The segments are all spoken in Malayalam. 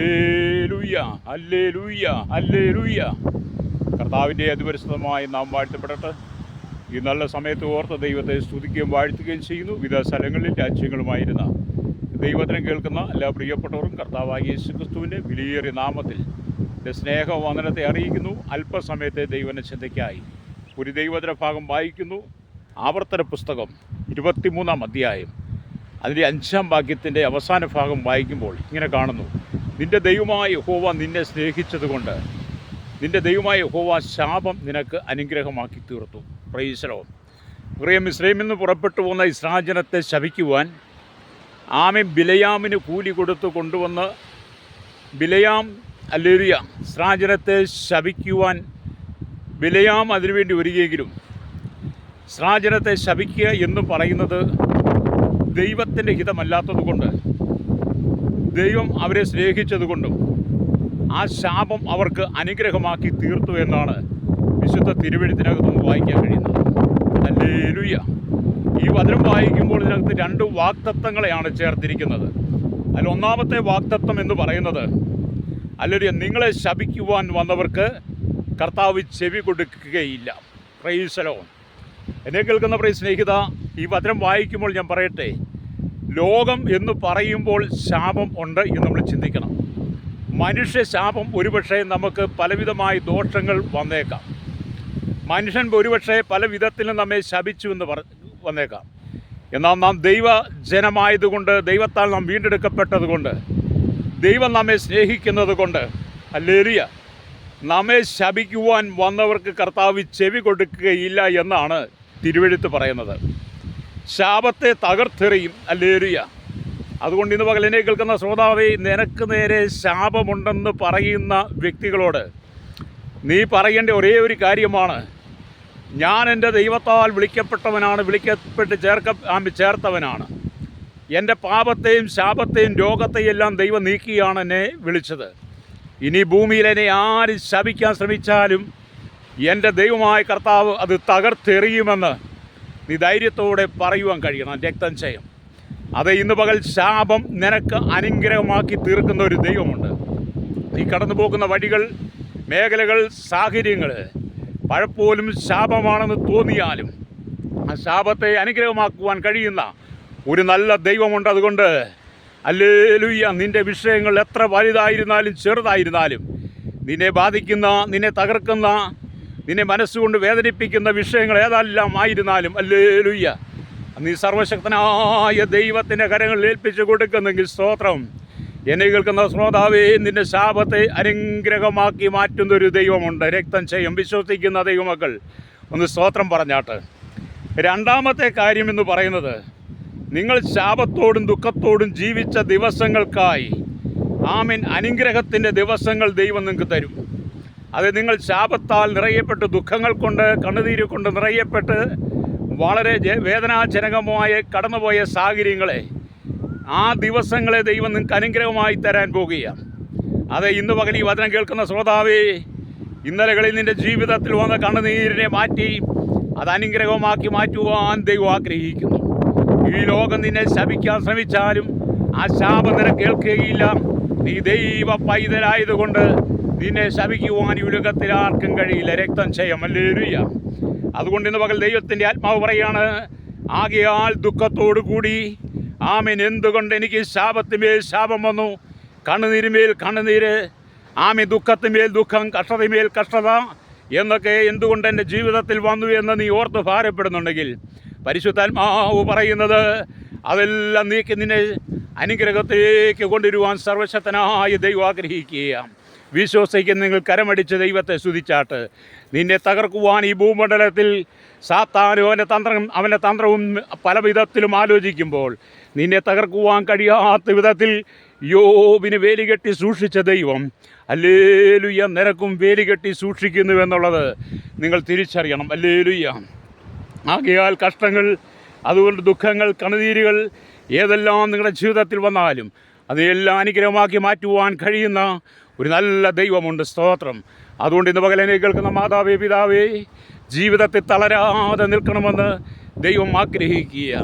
ഹല്ലേലൂയ ഹല്ലേലൂയ ഹല്ലേലൂയ കർത്താവിന്റെ അതിപരിശുദ്ധമായി നാം വാഴ്ത്തപ്പെടട്ടെ. ഈ നല്ല സമയത്ത് ഓർത്ത ദൈവത്തെ സ്തുതിക്കുകയും വാഴ്ത്തുകയും ചെയ്യുന്നു. വിവിധ സ്ഥലങ്ങളിൽ രാജ്യങ്ങളുമായിരുന്ന ദൈവത്തിനെ കേൾക്കുന്ന എല്ലാ പ്രിയപ്പെട്ടവരും കർത്താവായ യേശു ക്രിസ്തുവിന്റെ വിലയേറിയ നാമത്തിൽ എന്റെ സ്നേഹവന്ദനത്തെ അറിയിക്കുന്നു. അല്പസമയത്തെ ദൈവന ചിന്തയ്ക്കായി ഒരു ദൈവത്തിന്റെ ഭാഗം വായിക്കുന്നു. ആവർത്തന പുസ്തകം ഇരുപത്തിമൂന്നാം അധ്യായം. അതിന്റെ അഞ്ചാം വാക്യത്തിന്റെ അവസാന ഭാഗം വായിക്കുമ്പോൾ ഇങ്ങനെ കാണുന്നു. നിന്റെ ദൈവമായ ഹോവ നിന്നെ സ്നേഹിച്ചതുകൊണ്ട് നിന്റെ ദൈവമായ ഹോവ ശാപം നിനക്ക് അനുഗ്രഹമാക്കി തീർത്തു. പ്രൈസലോ പ്രിയം ഇസ്രൈമിൽ നിന്ന് പുറപ്പെട്ടു പോകുന്ന ഇസ്രാജനത്തെ ശപിക്കുവാൻ ആമി ബിലയാമിന് കൂലി കൊടുത്ത് കൊണ്ടുവന്ന് ബിലയാം അല്ലേരിയ ഇസ്രാജനത്തെ ശപിക്കുവാൻ ബിലയാം അതിനുവേണ്ടി വരികയെങ്കിലും ഇസ്രാജനത്തെ ശപിക്കുക എന്ന് പറയുന്നത് ദൈവത്തിന്റെ ഹിതമല്ലാത്തതുകൊണ്ട് ദൈവം അവരെ സ്നേഹിച്ചതുകൊണ്ടും ആ ശാപം അവർക്ക് അനുഗ്രഹമാക്കി തീർത്തു എന്നാണ് വിശുദ്ധ തിരുവഴുത്തിനകത്ത് നമുക്ക് വായിക്കാൻ കഴിയുന്നത്. അല്ലേലുയ്യ ഈ വചനം വായിക്കുമ്പോൾ ഇതിനകത്ത് രണ്ട് വാക്തത്വങ്ങളെയാണ് ചേർത്തിരിക്കുന്നത്. അതിൽ ഒന്നാമത്തെ വാക്തത്വം എന്ന് പറയുന്നത് അല്ലൊരു നിങ്ങളെ ശപിക്കുവാൻ വന്നവർക്ക് കർത്താവ് ചെവി കൊടുക്കുകയില്ല. പ്രൈസലോ എന്നെ കേൾക്കുന്ന പ്രിയ സ്നേഹിത ഈ വചനം വായിക്കുമ്പോൾ ഞാൻ പറയട്ടെ ലോകം എന്ന് പറയുമ്പോൾ ശാപം ഉണ്ട് എന്ന് നമ്മൾ ചിന്തിക്കണം. മനുഷ്യ ശാപം ഒരുപക്ഷെ നമുക്ക് പലവിധമായ ദോഷങ്ങൾ വന്നേക്കാം. മനുഷ്യൻ ഒരുപക്ഷെ പല വിധത്തിലും നമ്മെ ശപിച്ചു എന്ന് പറ വന്നേക്കാം. എന്നാൽ നാം ദൈവ ജനമായതുകൊണ്ട് ദൈവത്താൽ നാം വീണ്ടെടുക്കപ്പെട്ടതുകൊണ്ട് ദൈവം നമ്മെ സ്നേഹിക്കുന്നത് കൊണ്ട് അല്ലേലിയ നമ്മെ ശപിക്കുവാൻ വന്നവർക്ക് കർത്താവ് ചെവി കൊടുക്കുകയില്ല എന്നാണ് തിരുവെഴുത്ത് പറയുന്നത്. ശാപത്തെ തകർത്തെറിയും അല്ലേരിയ അതുകൊണ്ട് ഇന്ന് പകലിനെ കേൾക്കുന്ന ശ്രോതാവെ നിനക്ക് നേരെ ശാപമുണ്ടെന്ന് പറയുന്ന വ്യക്തികളോട് നീ പറയേണ്ട ഒരേ ഒരു കാര്യമാണ്. ഞാൻ എന്റെ ദൈവത്താൽ വിളിക്കപ്പെട്ടവനാണ് വിളിക്കപ്പെട്ട് ചേർക്ക ചേർത്തവനാണ്. എന്റെ പാപത്തെയും ശാപത്തെയും രോഗത്തെയും എല്ലാം ദൈവം നീക്കിയാണ് എന്നെ വിളിച്ചത്. ഇനി ഭൂമിയിൽ എന്നെ ആര് ശപിക്കാൻ ശ്രമിച്ചാലും എന്റെ ദൈവമായ കർത്താവ് അത് തകർത്തെറിയുമെന്ന് നീ ധൈര്യത്തോടെ പറയുവാൻ കഴിയണം രക്തം ചെയ്യും അത് ഇന്ന് പകൽ ശാപം നിനക്ക് അനുഗ്രഹമാക്കി തീർക്കുന്ന ഒരു ദൈവമുണ്ട്. നീ കടന്നു പോകുന്ന വഴികൾ മേഖലകൾ സാഹചര്യങ്ങൾ പഴപ്പോലും ശാപമാണെന്ന് തോന്നിയാലും ആ ശാപത്തെ അനുഗ്രഹമാക്കുവാൻ കഴിയുന്ന ഒരു നല്ല ദൈവമുണ്ട്. അതുകൊണ്ട് അല്ലേലുയ്യ നിന്റെ വിഷയങ്ങൾ എത്ര വലുതായിരുന്നാലും ചെറുതായിരുന്നാലും നിന്നെ ബാധിക്കുന്ന നിന്നെ തകർക്കുന്ന നിന്നെ മനസ്സുകൊണ്ട് വേദനിപ്പിക്കുന്ന വിഷയങ്ങൾ ഏതെല്ലാം ആയിരുന്നാലും അല്ലേ ലുയ്യ നീ സർവശക്തനായ ദൈവത്തിന്റെ കരങ്ങളിൽ ഏൽപ്പിച്ചു കൊടുക്കുന്നെങ്കിൽ സ്തോത്രം. എന്നെ കേൾക്കുന്ന ശ്രോതാവേ നിന്റെ ശാപത്തെ അനുഗ്രഹമാക്കി മാറ്റുന്ന ഒരു ദൈവമുണ്ട്. രക്തം ചെയ്യും വിശ്വസിക്കുന്ന ദൈവമക്കൾ ഒന്ന് സ്തോത്രം പറഞ്ഞാട്ട്. രണ്ടാമത്തെ കാര്യം എന്ന് പറയുന്നത് നിങ്ങൾ ശാപത്തോടും ദുഃഖത്തോടും ജീവിച്ച ദിവസങ്ങൾക്കായി ആമിൻ അനുഗ്രഹത്തിന്റെ ദിവസങ്ങൾ ദൈവം നിങ്ങൾക്ക് തരും. അത് നിങ്ങൾ ശാപത്താൽ നിറയപ്പെട്ട് ദുഃഖങ്ങൾ കൊണ്ട് കണ്ണുനീര് കൊണ്ട് നിറയപ്പെട്ട് വളരെ വേദനാജനകമായ കടന്നുപോയ സാഹചര്യങ്ങളെ ആ ദിവസങ്ങളെ ദൈവം നിങ്ങൾക്ക് അനുഗ്രഹമായി തരാൻ പോകുകയാണ്. അതെ ഇന്ന് പകൽ ഈ വചനം കേൾക്കുന്ന ശ്രോതാവേ ഇന്നലകളിൽ നിന്റെ ജീവിതത്തിൽ വന്ന കണ്ണുനീരിനെ മാറ്റി അത് അനുഗ്രഹമാക്കി മാറ്റുവാൻ ദൈവം ആഗ്രഹിക്കുന്നു. ഈ ലോകം നിന്നെ ശപിക്കാൻ ശ്രമിച്ചാലും ആ ശാപം നിന കേൾക്കുകയില്ല. നീ ദൈവ പൈതലായതുകൊണ്ട് നിന്നെ ശപിക്കുവാൻ ഈ ഉലകത്തിൽ ആർക്കും കഴിയില്ല. രക്തം ചെയ്യാം അതുകൊണ്ട് ഇന്ന് പകൽ ദൈവത്തിന്റെ ആത്മാവ് പറയാണ് ആകയാൽ ദുഃഖത്തോടു കൂടി ആമീൻ. എന്തുകൊണ്ട് എനിക്ക് ശാപത്തിന്മേൽ ശാപം വന്നു? കണ്ണുനീരുമേൽ കണ്ണുനീര് ആമി ദുഃഖത്തിന്മേൽ ദുഃഖം കഷ്ടതമേൽ കഷ്ടത എന്നൊക്കെ എന്തുകൊണ്ട് എന്റെ ജീവിതത്തിൽ വന്നു എന്ന് നീ ഓർത്ത് ഭാരപ്പെടുന്നുണ്ടെങ്കിൽ? പരിശുദ്ധാത്മാവ് പറയുന്നത് അതെല്ലാം നീക്കി നിന്നെ അനുഗ്രഹത്തിലേക്ക് കൊണ്ടുവരുവാൻ സർവശക്തനായ ദൈവം ആഗ്രഹിക്കുകയാണ്. വിശ്വസിക്കുന്ന നിങ്ങൾ കരമടിച്ച് ദൈവത്തെ സ്തുതിച്ചാട്ട്. നിന്നെ തകർക്കുവാൻ ഈ ഭൂമണ്ഡലത്തിൽ സാത്താനും അവന്റെ തന്ത്രം അവന്റെ തന്ത്രവും പല വിധത്തിലും ആലോചിക്കുമ്പോൾ നിന്നെ തകർക്കുവാൻ കഴിയാത്ത വിധത്തിൽ യോബിന് വേലികെട്ടി സൂക്ഷിച്ച ദൈവം. അല്ലേലുയ്യ നിനക്കും വേലികെട്ടി സൂക്ഷിക്കുന്നു എന്നുള്ളത് നിങ്ങൾ തിരിച്ചറിയണം. അല്ലേലുയ്യ. ആകയാൽ കഷ്ടങ്ങൾ അതുകൊണ്ട് ദുഃഖങ്ങൾ കണുനീരുകൾ ഏതെല്ലാം നിങ്ങളുടെ ജീവിതത്തിൽ വന്നാലും അതെല്ലാം അനുഗ്രഹമാക്കി മാറ്റുവാൻ കഴിയുന്ന ഒരു നല്ല ദൈവമുണ്ട് സ്തോത്രം. അതുകൊണ്ട് ഇന്ന് പകലനെ കേൾക്കുന്ന മാതാവേ പിതാവേ ജീവിതത്തിൽ തളരാതെ നിൽക്കണമെന്ന് ദൈവം ആഗ്രഹിക്കുക.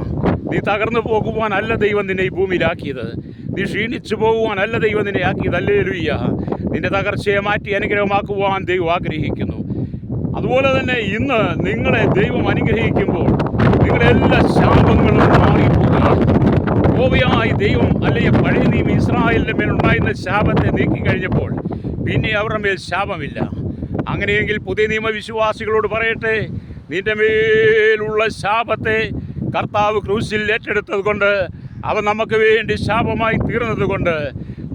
നീ തകർന്നു പോകുവാനല്ല ദൈവം നിന്നെ ഈ ഭൂമിയിലാക്കിയത്. നീ ക്ഷീണിച്ചു പോകുവാനല്ല ദൈവം നിന്നെ ആക്കിയത്. അല്ലേ ലുയ്യ നിന്റെ തകർച്ചയെ മാറ്റി അനുഗ്രഹമാക്കുവാൻ ദൈവം ആഗ്രഹിക്കുന്നു. അതുപോലെ തന്നെ ഇന്ന് നിങ്ങളെ ദൈവം അനുഗ്രഹിക്കുമ്പോൾ നിങ്ങളെല്ലാ ശാപങ്ങളും മേലുണ്ടായിരുന്ന ശാപത്തെ നീക്കിക്കഴിഞ്ഞപ്പോൾ പിന്നെ അവരുടെ മേൽ ശാപമില്ല. അങ്ങനെയെങ്കിൽ പുതിയ നിയമവിശ്വാസികളോട് പറയട്ടെ നിന്റെ മേലുള്ള ശാപത്തെ കർത്താവ് ക്രൂശിൽ ഏറ്റെടുത്തത് കൊണ്ട് അവ നമുക്ക് വേണ്ടി ശാപമായി തീർന്നത് കൊണ്ട്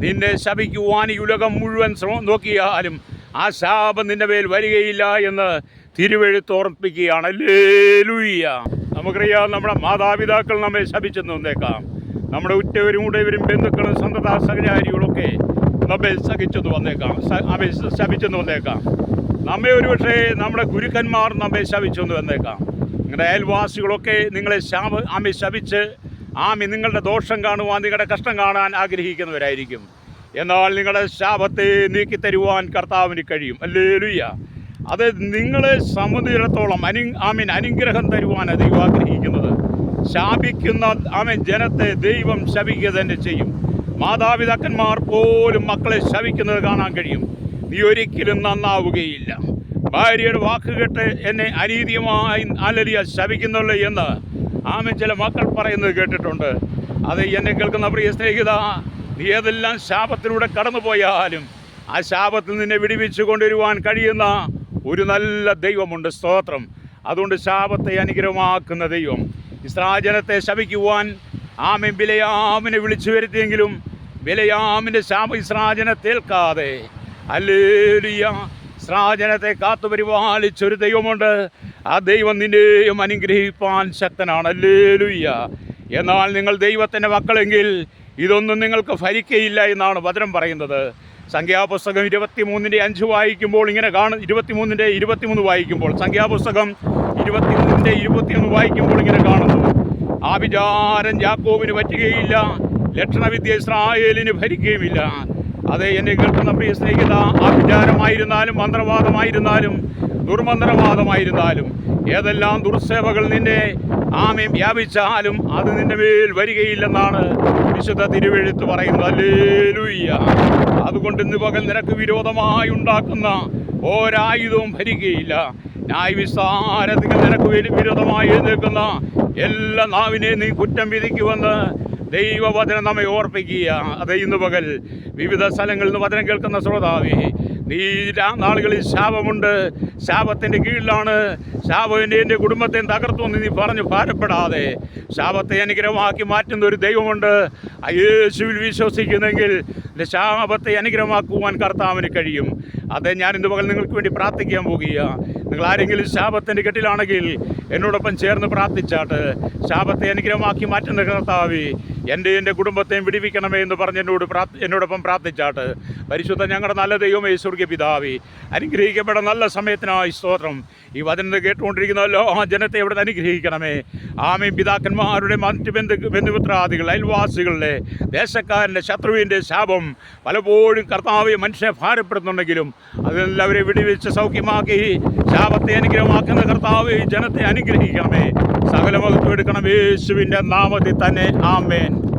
നിന്നെ ശപിക്കുവാൻ ഈ ഉലകം മുഴുവൻ ശ്രമം നോക്കിയാലും ആ ശാപം നിന്റെ മേൽ വരികയില്ല എന്ന് തിരുവെഴുത്ത് അല്ലേലൂയ്യ നമുക്കറിയാം നമ്മുടെ മാതാപിതാക്കൾ നമ്മെ ശപിച്ചെന്ന് വന്നേക്കാം. നമ്മുടെ ഉറ്റവരും ഉടയവരും ബന്ധുക്കളും സ്വന്തതാ സഹചാരികളൊക്കെ നമ്മെ സഹിച്ചെന്ന് വന്നേക്കാം നമ്മെ ശപിച്ചെന്ന് വന്നേക്കാം. നമ്മെ ഒരുപക്ഷെ നമ്മുടെ ഗുരുക്കന്മാർ നമ്മെ ശപിച്ചെന്ന് വന്നേക്കാം. നിങ്ങളുടെ അയൽവാസികളൊക്കെ നിങ്ങളെ ശാപ ആമി ശപിച്ച് ആമി നിങ്ങളുടെ ദോഷം കാണുവാൻ നിങ്ങളുടെ കഷ്ടം കാണാൻ ആഗ്രഹിക്കുന്നവരായിരിക്കും. എന്നാൽ നിങ്ങളുടെ ശാപത്തെ നീക്കി തരുവാൻ കർത്താവിന് കഴിയും. അല്ലേ ലുയ്യ അത് നിങ്ങളെ സംബന്ധിച്ചിടത്തോളം അനു ആമീൻ അനുഗ്രഹം തരുവാൻ ദൈവം ആഗ്രഹിക്കുന്നത് ശാപിക്കുന്ന ആമേ ജനത്തെ ദൈവം ശപിക്കുക തന്നെ ചെയ്യും. മാതാപിതാക്കന്മാർ പോലും മക്കളെ ശവിക്കുന്നത് കാണാൻ കഴിയും. നീ ഒരിക്കലും നന്നാവുകയില്ല. ഭാര്യയുടെ വാക്കുകെട്ട് എന്നെ അനീതിയുമായി അലലിയ ശപിക്കുന്നുള്ളൂ എന്ന് ആമേ ചില മക്കൾ പറയുന്നത് കേട്ടിട്ടുണ്ട്. അത് എന്നെ കേൾക്കുന്ന പ്രിയ സ്നേഹിത നീ ഏതെല്ലാം ശാപത്തിലൂടെ കടന്നുപോയാലും ആ ശാപത്തിൽ നിന്നെ വിടിവിച്ചു കൊണ്ടുവരുവാൻ കഴിയുന്ന ഒരു നല്ല ദൈവമുണ്ട്. സ്തോത്രം. അതുകൊണ്ട് ശാപത്തെ അനുഗ്രഹമാക്കുന്ന ദൈവം ഇസ്രാജനത്തെ ശപിക്കുവാൻ ആമൻ ബിലയാമിനെ വിളിച്ചു വരുത്തിയെങ്കിലും ബിലയാമിന്റെ ശാപ ഇസ്രാജനത്തേൽക്കാതെ അല്ലേലിയ ഇസ്രാജനത്തെ കാത്തു പരിപാലിച്ചൊരു ദൈവമുണ്ട്. ആ ദൈവം നിന്നെയും അനുഗ്രഹിപ്പാൻ ശക്തനാണ്. അല്ലേലുയ്യ എന്നാൽ നിങ്ങൾ ദൈവത്തിന്റെ മക്കളെങ്കിൽ ഇതൊന്നും നിങ്ങൾക്ക് ഫലിക്കയില്ല എന്നാണ് വചനം പറയുന്നത്. സംഖ്യാപുസ്തകം ഇരുപത്തിമൂന്നിന്റെ അഞ്ച് വായിക്കുമ്പോൾ ഇങ്ങനെ കാണും. ഇരുപത്തിമൂന്നിന്റെ ഇരുപത്തിമൂന്ന് വായിക്കുമ്പോൾ സംഖ്യാപുസ്തകം ഇരുപത്തിമൂന്നിന്റെ ഇരുപത്തിയൊന്ന് വായിക്കുമ്പോൾ ഇങ്ങനെ കാണുന്നു ആ വിചാരം ജാക്കോവിന് പറ്റുകയില്ല ലക്ഷണവിദ്യ ഇസ്രായേലിന് ഭരിക്കുകയുമില്ല. അതെ എന്നെ കേൾക്കുന്ന പ്രിയ സ്നേഹിത ആ വിചാരമായിരുന്നാലും മന്ത്രവാദമായിരുന്നാലും ദുർമന്ത്രവാദമായിരുന്നാലും ഏതെല്ലാം ദുർസേവകൾ നിന്നെ ആമയം വ്യാപിച്ചാലും അത് നിന്റെ മേൽ വരികയില്ലെന്നാണ് വിശുദ്ധ തിരുവെഴുത്ത് പറയുന്നത്. അല്ലേലൂയ്യ അതുകൊണ്ട് ഇന്ന് പകൽ നിനക്ക് വിരോധമായി ഉണ്ടാക്കുന്ന ഒരായുധവും ഭരിക്കുകയില്ല. ന്യായവിസാരത്തിന് നിനക്ക് വിരോധമായി എഴുന്നേൽക്കുന്ന എല്ലാ നാവിനെ നീ കുറ്റം വിധിക്കുമെന്ന് ദൈവവചനം നമ്മെ ഓർപ്പിക്കുക അത് ഇന്ന് പകൽ വിവിധ സ്ഥലങ്ങളിൽ നിന്ന് വചനം കേൾക്കുന്ന ശ്രോതാവേ നീ നാളുകളിൽ ശാപമുണ്ട്. ശാപത്തിന്റെ കീഴിലാണ്. ശാപം എന്റെ കുടുംബത്തെ തകർത്തു എന്ന് നീ പറഞ്ഞു ഭാരപ്പെടാതെ. ശാപത്തെ അനുഗ്രഹമാക്കി മാറ്റുന്ന ഒരു ദൈവമുണ്ട്. യേശുവിൽ വിശ്വസിക്കുന്നെങ്കിൽ ശാപത്തെ അനുഗ്രഹമാക്കുവാൻ കർത്താവിന് കഴിയും. അതെ ഞാൻ ഇന്ന് പകൽ നിങ്ങൾക്ക് വേണ്ടി പ്രാർത്ഥിക്കാൻ പോകുക നിങ്ങൾ ആരെങ്കിലും ശാപത്തിന്റെ കെട്ടിലാണെങ്കിൽ എന്നോടൊപ്പം ചേർന്ന് പ്രാർത്ഥിച്ചാട്ട് ശാപത്തെ അനുഗ്രഹമാക്കി മാറ്റുന്ന കർത്താവി എന്റെ എന്റെ കുടുംബത്തെയും വിടിവിക്കണമേ എന്ന് പറഞ്ഞ് എന്നോട് പ്രാർത്ഥ എന്നോടൊപ്പം പ്രാർത്ഥിച്ചാട്ട് പരിശുദ്ധ ഞങ്ങളുടെ നല്ല ദൈവമേ സ്വർഗീയ പിതാവി അനുഗ്രഹിക്കപ്പെട്ട നല്ല സമയത്തിനായി സ്തോത്രം. ഈ വചനം കേട്ടുകൊണ്ടിരിക്കുന്നല്ലോ ആ ജനത്തെ ഇവിടെ അനുഗ്രഹിക്കണമേ. ആമയും പിതാക്കന്മാരുടെ മറ്റ് ബന്ധു ബന്ധുപുത്രാദികൾ അയൽവാസികളുടെ ദേശക്കാരന്റെ ശത്രുവിന്റെ ശാപം പലപ്പോഴും കർത്താവ് മനുഷ്യനെ ഭാരപ്പെടുന്നുണ്ടെങ്കിലും അതെല്ലാവരെ വിടിവെച്ച് സൗഖ്യമാക്കി ശാപത്തെ അനുഗ്രഹമാക്കുന്ന കർത്താവ് ജനത്തെ അനുഗ്രഹിക്കണമേ. സകല വകുപ്പ് എടുക്കണം യേശുവിന്റെ നാമത്തിൽ തന്നെ. ആമേൻ.